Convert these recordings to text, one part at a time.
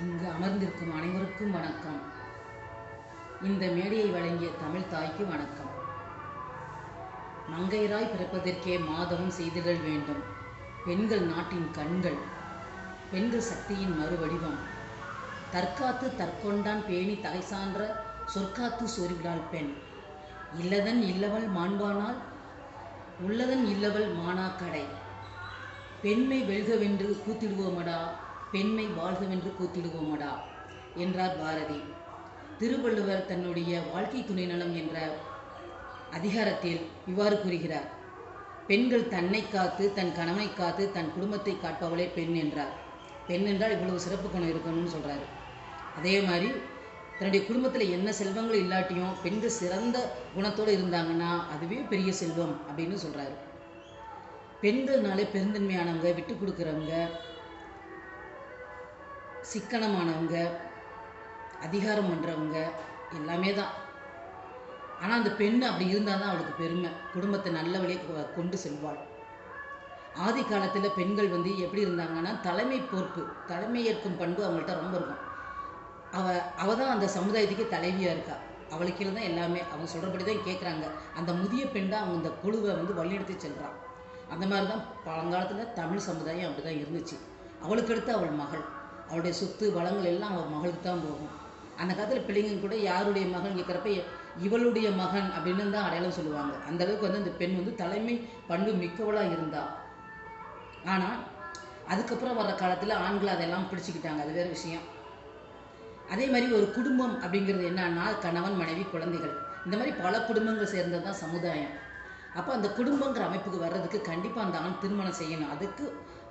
இங்கு அமர்ந்திருக்கும் அனைவருக்கும் வணக்கம். இந்த மேடையை வழங்கிய தமிழ் தாய்க்கு வணக்கம். மங்கையராய் பிறப்பதற்கே மாதவம் செய்திடல் வேண்டும். பெண்கள் நாட்டின் கண்கள் பெண்கள் சக்தியின் மறுவடிவம். தற்காத்து தற்கொண்டான் பேணி தகை சான்ற சொற்காத்து சொருவிடாள் பெண். இல்லதன் இல்லவள் மாண்பானால் உள்ளதன் இல்லவள் மானாக்கடை. பெண்மை வெல்கவென்று கூத்திடுவோமடா பெண்மை வாழ்கவென்று கூத்திடுவோமடா என்றார் பாரதி. திருவள்ளுவர் தன்னுடைய வாழ்க்கை துணை நலம் என்ற அதிகாரத்தில் இவ்வாறு கூறுகிறார். பெண்கள் தன்னை காத்து தன் கணவனை காத்து தன் குடும்பத்தை காப்பவளே பெண் என்றார். பெண் என்றால் இவ்வளவு சிறப்பு குணம் இருக்கணும்னு சொல்கிறாரு அதே மாதிரி தன்னுடைய குடும்பத்தில் என்ன செல்வங்கள் இல்லாட்டியும் பெண்கள் சிறந்த குணத்தோடு இருந்தாங்கன்னா அதுவே பெரிய செல்வம் அப்படின்னு சொல்கிறாரு பெண்கள்னாலே பெருந்தன்மையானவங்க விட்டு கொடுக்குறவங்க சிக்கனமானவங்க அதிகாரம் பண்ணுறவங்க எல்லாமே தான். ஆனால் அந்த பெண் அப்படி இருந்தால் தான் அவளுக்கு பெருமை. குடும்பத்தை நல்ல வழியை கொண்டு செல்வாள். ஆதி காலத்தில் பெண்கள் வந்து எப்படி இருந்தாங்கன்னா தலைமை பொறுப்பு தலைமை ஏற்கும் பண்பு அவங்கள்ட்ட ரொம்ப இருக்கும். அவ அவ தான் அந்த சமுதாயத்துக்கு தலைவியாக இருக்கா. அவளுக்கு தான் எல்லாமே. அவங்க சொல்கிறபடி தான் கேட்குறாங்க அந்த முதிய பெண் தான் அவங்க இந்த குழுவை வந்து வழிநடத்தி செல்கிறான் அந்த மாதிரி தான் பழங்காலத்தில் தமிழ் சமுதாயம் அப்படி தான் இருந்துச்சு. அவளுக்கு அடுத்து அவள் மகள். அவளுடைய சொத்து வளங்கள் எல்லாம் அவள் மகளுக்கு தான் போகும். அந்த காலத்தில் பிள்ளைங்க கூட யாருடைய மகன் கேட்குறப்ப இவளுடைய மகன் அப்படின்னு தான் அடையாளம் சொல்லுவாங்க. அந்த அளவுக்கு வந்து அந்த பெண் வந்து தலைமை பண்பு மிக்கவளாக இருந்தா. ஆனால் அதுக்கப்புறம் வர்ற காலத்தில் ஆண்கள் அதெல்லாம் பிடிச்சிக்கிட்டாங்க. அது வேறு விஷயம். அதே மாதிரி ஒரு குடும்பம் அப்படிங்கிறது என்னன்னா கணவன் மனைவி குழந்தைகள். இந்த மாதிரி பல குடும்பங்கள் சேர்ந்தது தான் சமுதாயம். அப்போ அந்த குடும்பங்கிற அமைப்புக்கு வர்றதுக்கு கண்டிப்பாக அந்த ஆண் திருமணம் செய்யணும். அதுக்கு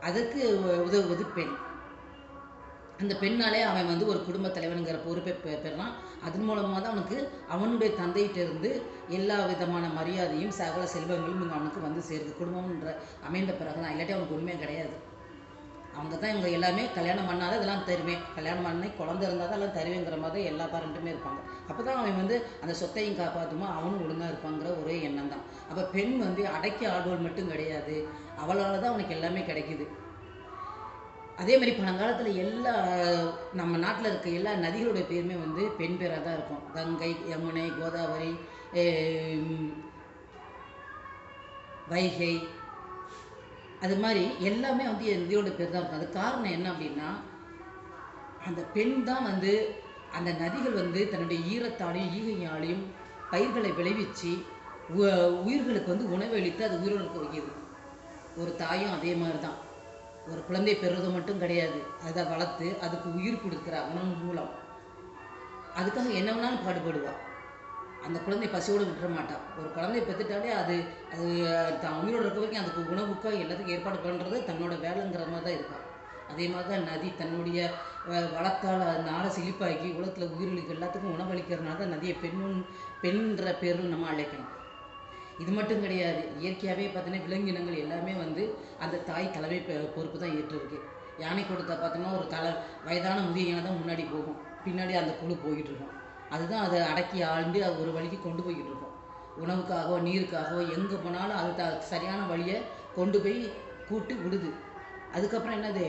அதுக்கு உதவுவது பெண். அந்த பெண்ணாலே அவன் வந்து ஒரு குடும்ப தலைவனுங்கிற பொறுப்பை பெ- பெறான். அதன் மூலமாக தான் அவனுக்கு அவனுடைய தந்தையிட்ட இருந்து எல்லா விதமான மரியாதையும் சகல செல்வங்களும் இங்கே அவனுக்கு வந்து சேருது. குடும்பம்ன்ற அமைந்த பிறகு தான். இல்லாட்டி அவனுக்கு உண்மையே கிடையாது. அவங்க தான் இவங்க எல்லாமே கல்யாணம் பண்ணாத இதெல்லாம் தருவேன் கல்யாணம் பண்ணி குழந்தை இருந்தால் தான் எல்லாம் தருவேங்கிற மாதிரி எல்லா பேரண்ட்டுமே இருப்பாங்க. அப்போ தான் அவன் வந்து அந்த சொத்தையும் காப்பாற்றுமா அவனும் ஒழுங்காக இருப்பாங்கிற ஒரே எண்ணம் தான். அப்போ பெண் வந்து அடக்கி ஆடுவோல் மட்டும் கிடையாது. அவளால் தான் அவனுக்கு எல்லாமே கிடைக்குது. அதே மாதிரி பழங்காலத்தில் எல்லா நம்ம நாட்டில் இருக்க எல்லா நதிகளோட பேருமே வந்து பெண் பேராக தான் இருக்கும். கங்கை யமுனை கோதாவரி வைகை அது மாதிரி எல்லாமே வந்து என் நதியோட பேர் தான் இருக்கும். அது காரணம் என்ன அப்படின்னா அந்த பெண் தான் வந்து அந்த நதிகள் வந்து தன்னுடைய ஈரத்தாலையும் ஈகையாலையும் பயிர்களை விளைவிச்சு உ- உயிர்களுக்கு வந்து உணவளித்து அது உயிரோடு இருக்க வைக்கிது. ஒரு தாயும் அதே மாதிரி தான். ஒரு குழந்தை பெறுறது மட்டும் கிடையாது. அதை வளர்த்து அதுக்கு உயிர் கொடுக்குறா உணவு மூலம் அதுக்காக என்ன வேணாலும் பாடுபடுவாள் அந்த குழந்தை பசியோடு விட்டுற மாட்டான் ஒரு குழந்தைய பெற்றுட்டாலே அது அது தான் உயிரோடு இருக்க வரைக்கும் அதுக்கு உணவுக்கோ எல்லாத்துக்கும் ஏற்பாடு பண்ணுறது தன்னோட வேலைங்கிற மாதிரி தான் இருப்பான் அதே மாதிரி தான் நதி தன்னுடைய வளத்தால் நாளை செழிப்பாக்கி உலகத்தில் உயிர்களுக்கு எல்லாத்துக்கும் உணவளிக்கிறதுனால தான் நதியை பெண்ணுன் பெண்ன்ற பேரும் நம்ம அழைக்கணும். இது மட்டும் கிடையாது. இயற்கையாகவே பார்த்தீங்கன்னா விலங்கினங்கள் எல்லாமே வந்து அந்த தாய் தலைமை பொறுப்பு தான் ஏற்றிருக்கு. யானை கொடுத்தா பார்த்தோம்னா ஒரு தலை வயதான முதிய யானை தான் முன்னாடி போகும். பின்னாடி அந்த குழு போய்கிட்டு இருக்கும். அதுதான் அதை அடக்கி ஆழ்ந்து அது ஒரு வழிக்கு கொண்டு போய்கிட்டு இருக்கும். உணவுக்காகவோ நீருக்காகவோ எங்கே போனாலும் அது த சரியான வழியை கொண்டு போய் கூட்டு விடுது. அதுக்கப்புறம் என்னது?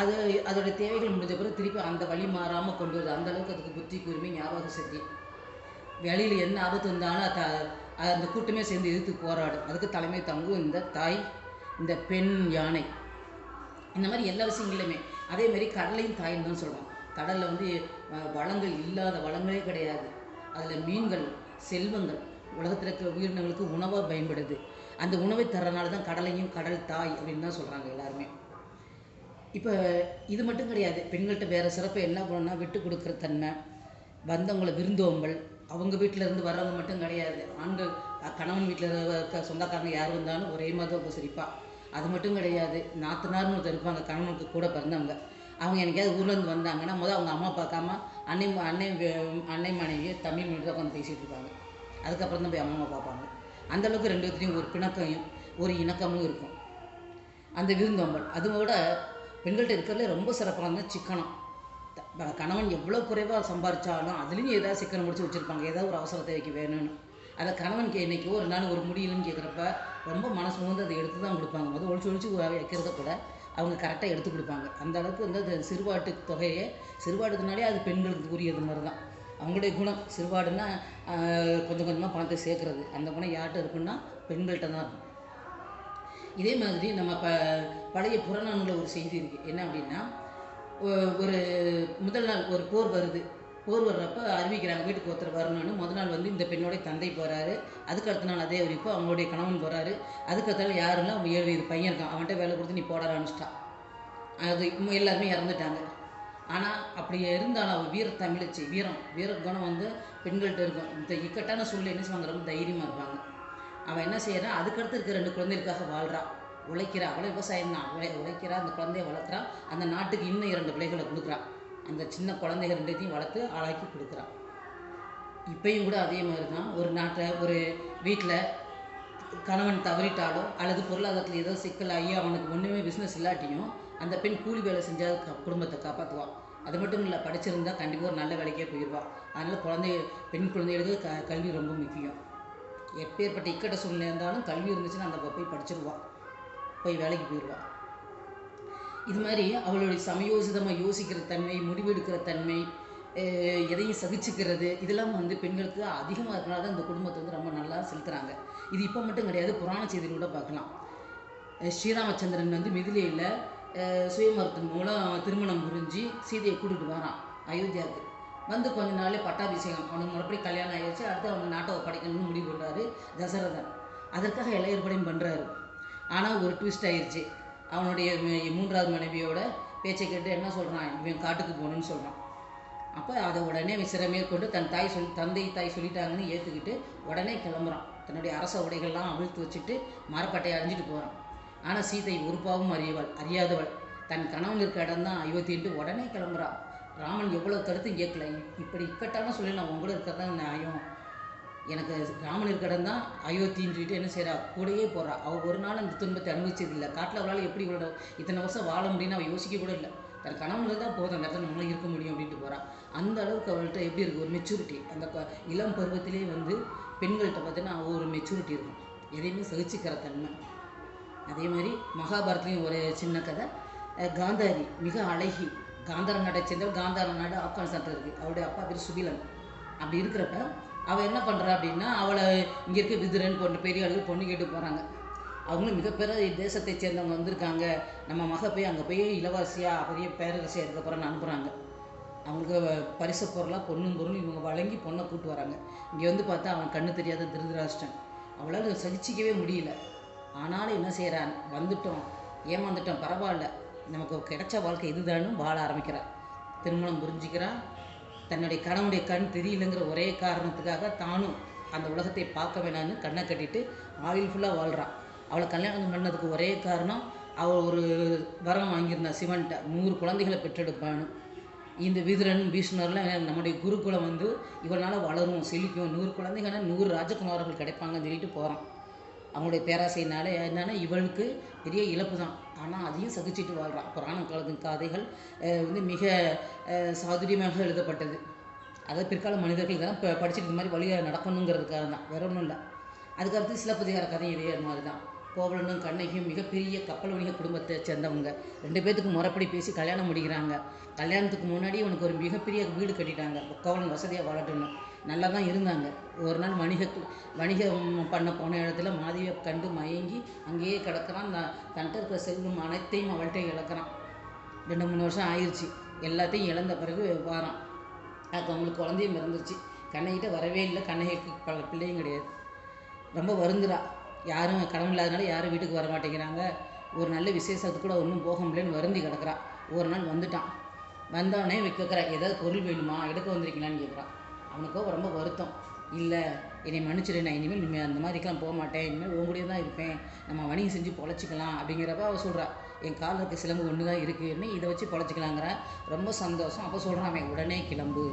அது அதோட தேவைகள் முடிஞ்ச பிறகு திருப்பி அந்த வழி மாறாமல் கொண்டு வருது. அந்தளவுக்கு அதுக்கு புத்தி கூர்மை ஞாபக சக்தி. வெளியில் என்ன ஆபத்து வந்தாலும் அத அது அந்த கூட்டமே சேர்ந்து எதிர்த்து போராடும். அதுக்கு தலைமை தாங்கும் இந்த தாய் இந்த பெண் யானை. இந்த மாதிரி எல்லா விஷயங்களுமே. அதே மாதிரி கடலையும் தாயின் தான் சொல்கிறோம் கடலில் வந்து வளங்கள் இல்லாத வளங்களே கிடையாது. அதில் மீன்கள் செல்வங்கள் உலகத்தில் இருக்கிற உயிரினங்களுக்கு உணவாக பயன்படுது. அந்த உணவை தர்றதுனால தான் கடலையும் கடல் தாய் அப்படின்னு தான் சொல்கிறாங்க எல்லாருமே. இப்போ இது மட்டும் கிடையாது. பெண்கள்கிட்ட வேறு சிறப்பு என்ன பண்ணணும்னா விட்டு கொடுக்குற தன்மை வந்தவங்களை விருந்தோம்பல் அவங்க வீட்டில் இருந்து வர்றவங்க மட்டும் கிடையாது. ஆண்கள் கணவன் வீட்டில் இருக்க சொந்தக்காரங்க யார் வந்தாலும் ஒரே மாதிரி தான் உபசரிப்பா. அது மட்டும் கிடையாது. நாத்தனார்னு ஒருத்தர் இருப்பாங்க கணவனுக்கு கூட பிறந்தவங்க. அவங்க எனக்காவது ஊர்லேருந்து வந்தாங்கன்னா முதல் அவங்க அம்மா பார்க்காம அன்னை அன்னை அன்னை மனைவியை தமிழ் மொழி தான் உட்காந்து பேசிகிட்டு இருப்பாங்க. அதுக்கப்புறம் தான் போய் அம்மா அம்மா பார்ப்பாங்க. அந்தளவுக்கு ரெண்டு பேர்த்தையும் ஒரு பிணக்கையும் ஒரு இணக்கமும் இருக்கும். அந்த விருந்தோம்பல். அதுவோட பெண்கள்கிட்ட இருக்கிறதுல ரொம்ப சிறப்பான சிக்கனம். கணவன் எவ்வளோ குறைவாக சம்பாரிச்சாலும் அதுலேயும் ஏதாவது சிக்கனம் முடிச்சு வச்சுருப்பாங்க. ஏதாவது ஒரு அவசர தேவைக்கு வேணும்னு. அதை கணவனுக்கு என்னைக்கோ ஒரு நாள் ஒரு முடியலன்னு கேட்குறப்ப ரொம்ப மனசு வந்து அதை எடுத்து தான் கொடுப்பாங்க. முதல் ஒழிச்சு ஒழிச்சு வைக்கிறத கூட அவங்க கரெக்டாக எடுத்து கொடுப்பாங்க. அந்த அளவுக்கு வந்து அந்த சிறுபாட்டு தொகையை சிறுபாட்டுக்குனாலே அது பெண்களுக்கு உரியது மாதிரி தான் அவங்களுடைய குணம் சிறுபாடுன்னா கொஞ்சம் கொஞ்சமாக பணத்தை சேர்க்குறது. அந்த குணம் யார்கிட்ட இருக்குன்னா பெண்கள்கிட்ட தான் இருக்கும். இதே மாதிரி நம்ம ப பழைய புறநானூரில் ஒரு செய்தி இருக்குது என்ன அப்படின்னா ஒரு முதல் நாள் ஒரு போர் வருது. போர் வர்றப்ப அறிவிக்கிறாங்க வீட்டுக்கு ஒருத்தர் வரணும்னு. முதல் நாள் வந்து இந்த பெண்ணோடைய தந்தை போகிறாரு அதுக்கு அடுத்த நாள் அதே அறிவிப்பு. அவங்களுடைய கணவன் போகிறாரு அதுக்கு அடுத்த நாள் யாருன்னா அவங்க ஏழு வயது பையன் இருக்கான். அவன்கிட்ட வேலை கொடுத்து நீ போட ஆரம்பிச்சிட்டான் அது எல்லாருமே இறந்துட்டாங்க. ஆனால் அப்படி இருந்தாலும் அவள் வீர தமிழச்சி வீரம் வீர குணம் வந்து பெண்கள்கிட்ட இருக்கும். இந்த இக்கட்டான சூழ்நிலை என்ன செய்வாங்க ரொம்ப தைரியமாக இருப்பாங்க. அவன் என்ன செய்யறான்? அதுக்கடுத்து இருக்க ரெண்டு குழந்தைகளுக்காக வாழ்கிறான் உழைக்கிறா அவளை விவசாயம் தான். உழை உழைக்கிறா அந்த குழந்தைய வளர்க்குறா. அந்த நாட்டுக்கு இன்னும் இரண்டு பிள்ளைகளை கொடுக்குறா. அந்த சின்ன குழந்தைகள் ரெண்டுத்தையும் வளர்த்து ஆளாக்கி கொடுக்குறா. இப்பையும் கூட அதே மாதிரி தான். ஒரு நாட்டில் ஒரு வீட்டில் கணவன் தவறிட்டாலோ அல்லது பொருளாதாரத்தில் ஏதோ சிக்கலாகி அவனுக்கு ஒன்றுமே பிஸ்னஸ் இல்லாட்டியும் அந்த பெண் கூலி வேலை செஞ்சால் க- குடும்பத்தை காப்பாற்றுவான் அது மட்டும் இல்லை படிச்சிருந்தா கண்டிப்பாக ஒரு நல்ல வேலைக்கே போயிடுவான் அதனால் குழந்தை பெண் குழந்தைகளுக்கு க கல்வி ரொம்ப முக்கியம். எப்பேற்பட்ட இக்கட்ட சூழ்நிலை இருந்தாலும் கல்வி இருந்துச்சுன்னா அந்த போய் படிச்சிருவா. போய் வேலைக்கு போயிடுவா இது மாதிரி அவளுடைய சமயோசிதமாக யோசிக்கிற தன்மை முடிவெடுக்கிற தன்மை எதையும் சகிச்சுக்கிறது இதெல்லாம் வந்து பெண்களுக்கு அதிகமாக இருக்கனால தான் இந்த குடும்பத்தை வந்து ரொம்ப நல்லா செலுத்துகிறாங்க இது இப்போ மட்டும் கிடையாது புராண செய்தியில் கூட பார்க்கலாம். ஸ்ரீராமச்சந்திரன் வந்து மிதிலையில் சுயமரத்தின் மூலம் திருமணம் புரிஞ்சு சீதையை கூட்டிகிட்டு வரான் அயோத்தியாவுக்கு. வந்து கொஞ்ச நாளே பட்டாபிஷேகம் அவனுக்கு மறுபடியும் கல்யாணம் ஆகிடுச்சு அடுத்து அவங்க நாட்டை படைக்கணும்னு முடிவு பண்ணுறாரு தசரதன். அதற்காக எல்லா ஏற்பாடையும் பண்ணுறாரு ஆனால் ஒரு ட்விஸ்ட் ஆயிடுச்சு அவனுடைய மூன்றாவது மனைவியோட பேச்சை கேட்டு என்ன சொல்கிறான் இவன் காட்டுக்கு போகணுன்னு சொல்கிறான் அப்போ அதை உடனே விசிற மேற்கொண்டு தன் தாய் சொல் தந்தை தாய் சொல்லிட்டாங்கன்னு ஏற்றுக்கிட்டு உடனே கிளம்புறான். தன்னுடைய அரச உடைகள்லாம் அவிழ்த்து வச்சுட்டு மரப்பட்டையை அழிஞ்சிட்டு போகிறான் ஆனால் சீதை ஒரு பாவம் அறியவள் அறியாதவள். தன் கணவன் இருக்க இடம் தான் அயோத்தின்ட்டு உடனே கிளம்புறான் ராமன் எவ்வளோ கருத்து கேட்கல இப்படி இக்கட்டான சொல்லி நான் உங்களும் இருக்கிறதா நியாயம். எனக்கு ராமன் கடன் தான் அயோத்தின்னு சொல்லிட்டு என்ன செய்கிறா கூடயே போகிறா அவள் ஒரு நாள் அந்த துன்பத்தை அனுபவிச்சது இல்லை காட்டில் அவளால் எப்படி இவ்வளோ இத்தனை வருஷம் வாழ முடியும்னு அவள் யோசிக்க கூட இல்லை. தன் கணவன் இருந்தால் போதும் அந்த இடத்துல நம்மளால் இருக்க முடியும் அப்படின்ட்டு போறா. அந்த அளவுக்கு அவள்கிட்ட எப்படி இருக்குது ஒரு மெச்சூரிட்டி அந்த இளம் பருவத்திலே வந்து பெண்கள்கிட்ட பார்த்தீங்கன்னா ஒரு மெச்சூரிட்டி இருக்கும். எதையுமே சகிச்சுக்கிற தன்மை. அதே மாதிரி மகாபாரத்லேயும் ஒரு சின்ன கதை. காந்தாரி மிக அழகி. காந்தார நாட்டை சேர்ந்தவள் காந்தார நாடு ஆப்கானிஸ்தானில் இருக்குது அவருடைய அப்பா பேர் சுபிலன். அப்படி இருக்கிறப்ப அவள் என்ன பண்ணுறா அப்படின்னா அவளை இங்கே இருக்க விதுரன் போன்ற பெரிய ஆளுகள் பொண்ணு கேட்டு போகிறாங்க அவங்களும் மிகப்பெரிய தேசத்தை சேர்ந்தவங்க வந்திருக்காங்க. நம்ம மக போய் அங்கே போய் இளவரசியாக பெரிய பேரரசியாக அதுக்கப்புறம் அனுப்புகிறாங்க அவங்களுக்கு பரிசு பொருளாக பொண்ணும் பொருளும் இவங்க வழங்கி பொண்ணை கூட்டு வராங்க. இங்கே வந்து பார்த்தா அவன் கண்ணு தெரியாத திருதராஷ்டன் அவளால் சகிச்சிக்கவே முடியல. ஆனாலும் என்ன செய்கிறான் வந்துட்டோம். ஏமாந்துட்டோம். பரவாயில்ல. நமக்கு கிடைச்ச வாழ்க்கை இதுதானும் வாழ ஆரம்பிக்கிறான் திருமணம் புரிஞ்சுக்கிறான் தன்னுடைய கணவனுடைய கண் தெரியலங்கிற ஒரே காரணத்துக்காக தானும் அந்த உலகத்தை பார்க்க வேணான்னு கண்ணை கட்டிட்டு ஆயில் ஃபுல்லாக வாழ்கிறான் அவளை கல்யாணம் பண்ணதுக்கு ஒரே காரணம் அவள் ஒரு வரம் வாங்கியிருந்தா சிவன்கிட்ட நூறு குழந்தைகளை பெற்றெடுப்பான்னு. இந்த விதுரன் பீஷ்ணர்லாம் நம்முடைய குருகுலம் வந்து இவனால் வளரும் செழிக்கும் நூறு குழந்தைங்கன்னா நூறு ராஜகுமாரர்கள் கிடைப்பாங்கன்னு சொல்லிட்டு போகிறான் அவங்களுடைய பேராசையினால என்னென்னா இவளுக்கு பெரிய இழப்பு தான் ஆனால் அதையும் சகிச்சிட்டு வாழ்கிறான் புராண காலத்தின் கதைகள் வந்து மிக சாதுரியமாக எழுதப்பட்டது. அதை பிற்கால மனிதர்கள் இதெல்லாம் ப- படிச்சுட்டு இந்த மாதிரி வழியாக நடக்கணுங்கிறதுக்காக தான் வேற ஒன்றும் இல்லை. அதுக்கடுத்து சிலப்பதிகார கதை இதே மாதிரி தான். கோவலனும் கண்ணகியும் மிகப்பெரிய கப்பல் வணிக குடும்பத்தை சேர்ந்தவங்க. ரெண்டு பேத்துக்கு முறைப்படி பேசி கல்யாணம் முடிக்கிறாங்க. கல்யாணத்துக்கு முன்னாடி உனக்கு ஒரு மிகப்பெரிய வீடு கட்டிட்டாங்க. கோவலன் வசதியாக வாழட்டும்னு. நல்லா தான் இருந்தாங்க. ஒரு நாள் வணிக வணிகம் பண்ண போன இடத்துல மாதவியை கண்டு மயங்கி அங்கேயே கிடக்கிறான். அந்த தன்கிட்ட இருக்கிற செல்வம் அனைத்தையும் அவள்கிட்ட இழக்கிறான். ரெண்டு மூணு வருஷம் ஆயிடுச்சு எல்லாத்தையும் இழந்த பிறகு வாரான். அதுக்கு அவங்களுக்கு குழந்தையும் இருந்துருச்சு கண்ணகிட்ட வரவே இல்லை. கண்ணகிக்கு பல பிள்ளையும் கிடையாது. ரொம்ப வருந்துறா. யாரும் கடன் இல்லாதனால யாரும் வீட்டுக்கு வர மாட்டேங்கிறாங்க. ஒரு நல்ல விசேஷத்துக்கு கூட ஒன்றும் போக முடியலன்னு வருந்தி கிடக்குறான் ஒரு நாள் வந்துட்டான். வந்தவனே கேட்குறான் ஏதாவது பொருள் வேணுமா? எடுக்க வந்திருக்கீங்களான்னு கேட்குறான் அவனுக்கோ ரொம்ப வருத்தம். இல்லை என்னை மன்னிச்சிடு நான் இனிமேல் இனிமேல் அந்த மாதிரிக்கெல்லாம் போக மாட்டேன். இனிமேல் உங்களுடைய தான் இருப்பேன். நம்ம வணிகம் செஞ்சு பொழைச்சிக்கலாம். அப்படிங்கிறப்ப அவள் சொல்கிறா என் காலில் இருக்க சிலம்பு ஒன்று தான் இருக்குன்னு இதை வச்சு பொழைச்சிக்கலாங்கிற? ரொம்ப சந்தோஷம். அப்போ சொல்கிறான் அவன் உடனே கிளம்பு.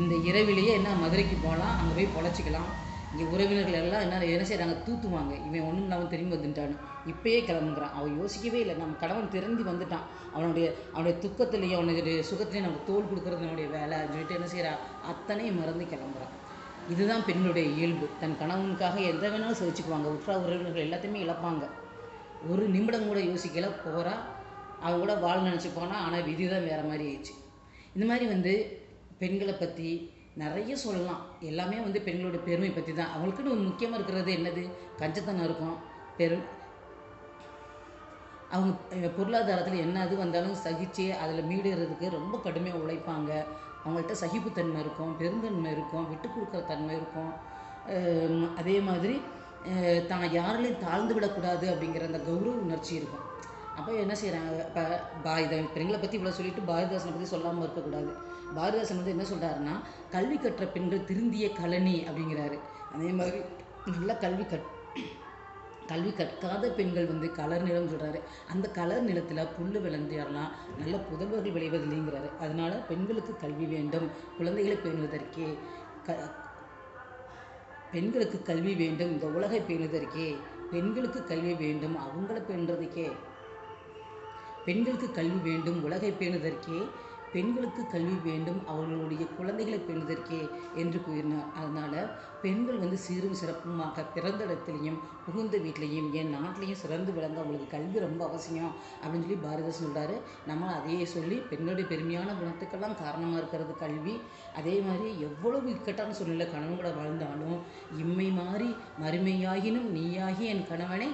இந்த இரவிலேயே என்ன மதுரைக்கு போகலாம் அங்கே போய் பொழைச்சிக்கலாம். இங்கே உறவினர்கள் எல்லாம் என்ன என்ன செய்கிறாங்க தூத்துவாங்க. இவன் ஒன்றும் இல்லாமல் திரும்பி வந்துட்டான்னு. இப்பயே கிளம்புங்கிறான். அவன் யோசிக்கவே இல்லை. நம்ம கணவன் திறந்து வந்துட்டான். அவனுடைய அவனுடைய துக்கத்துலேயும் அவனுடைய சுகத்துலேயும் நமக்கு தோல் கொடுக்குறது நம்முடைய வேலை சொல்லிட்டு என்ன செய்கிறா அத்தனையும் மறந்து கிளம்புறான். இதுதான் பெண்ணுடைய இயல்பு. தன் கணவனுக்காக எந்த வேணாலும் சோதிச்சுக்குவாங்க உற்றார் உறவினர்கள் எல்லாத்தையுமே இழப்பாங்க. ஒரு நிமிடம் கூட யோசிக்கல. போகிறா அவங்க கூட வாழ் நினச்சி போனால் ஆனால் விதி தான் வேறு மாதிரி ஆயிடுச்சு. இந்த மாதிரி வந்து பெண்களை பற்றி நிறைய சொல்லலாம். எல்லாமே வந்து பெண்களோட பெருமை பற்றி தான் அவங்களுக்குன்னு முக்கியமாக இருக்கிறது என்னது? கஞ்சத்தனம் இருக்கும். பெரு அவங்க பொருளாதாரத்தில் என்ன இது வந்தாலும் சகிச்சு அதில் மீடுறதுக்கு ரொம்ப கடுமையாக உழைப்பாங்க. அவங்கள்ட்ட சகிப்புத்தன்மை இருக்கும் பெருந்தன்மை இருக்கும் விட்டு கொடுக்குற தன்மை இருக்கும். அதே மாதிரி தான் யாரிலையும் தாழ்ந்து விடக்கூடாது அப்படிங்கிற அந்த கௌரவ உணர்ச்சி இருக்கும். அப்போ என்ன செய்கிறாங்க இப்போ பா இதை பெண்களை பற்றி இவ்வளோ சொல்லிட்டு பாரதிதாசனை பற்றி சொல்லாமல் இருக்கக்கூடாது. பாரதிதாசன் வந்து என்ன சொல்கிறாருன்னா கல்வி கற்ற பெண்கள் திருந்திய கழனி அப்படிங்கிறாரு. அதே மாதிரி நல்ல கல்வி கற் கல்வி கற்காத பெண்கள் வந்து கலர் நிலம் சொல்கிறாரு அந்த கலர் நிலத்தில் புல் விளைஞ்சிடலாம் நல்ல புதல்வர்கள் விளைவதில்லைங்கிறாரு அதனால பெண்களுக்கு கல்வி வேண்டும் குழந்தைகளை பேணுவதற்கே க பெண்களுக்கு கல்வி வேண்டும் இந்த உலகை பேணுவதற்கே பெண்களுக்கு கல்வி வேண்டும் அவங்கள பேணுறதுக்கே. பெண்களுக்கு கல்வி வேண்டும் உலகை பேணுதற்கே பெண்களுக்கு கல்வி வேண்டும் அவர்களுடைய குழந்தைகளை பேணுதற்கே என்று கூறினார் அதனால் பெண்கள் வந்து சீரும் சிறப்புமாக பிறந்த இடத்துலையும் புகுந்த வீட்லேயும் என் நாட்டிலையும் சிறந்து விளங்க அவங்களுக்கு கல்வி ரொம்ப அவசியம் அப்படின்னு சொல்லி பாரதிதாசன் சொல்கிறாரு நம்ம அதையே சொல்லி பெண்களுடைய பெருமையான குணத்துக்கெல்லாம் காரணமாக இருக்கிறது கல்வி. அதே மாதிரி எவ்வளவு இக்கட்டான சூழ்நிலை கணவன் கூட வாழ்ந்தாலும் இம்மை மாறி மறுமையாகினும் நீயாகி என் கணவனை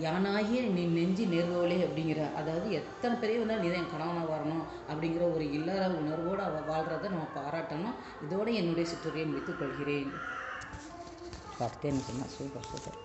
யானாகிய நீ நெஞ்சு நேர்வோலே அப்படிங்கிற அதாவது எத்தனை பெரிய வந்தால் நீ தான் என் கணவனாக வரணும் அப்படிங்கிற ஒரு இல்லற உணர்வோடு அவள் வாழ்கிறத நம்ம பாராட்டணும். இதோடு என்னுடைய சிற்றுரையை முடித்துக் கொள்கிறேன். பார்த்தேன் சூப்பர் சூப்பர்.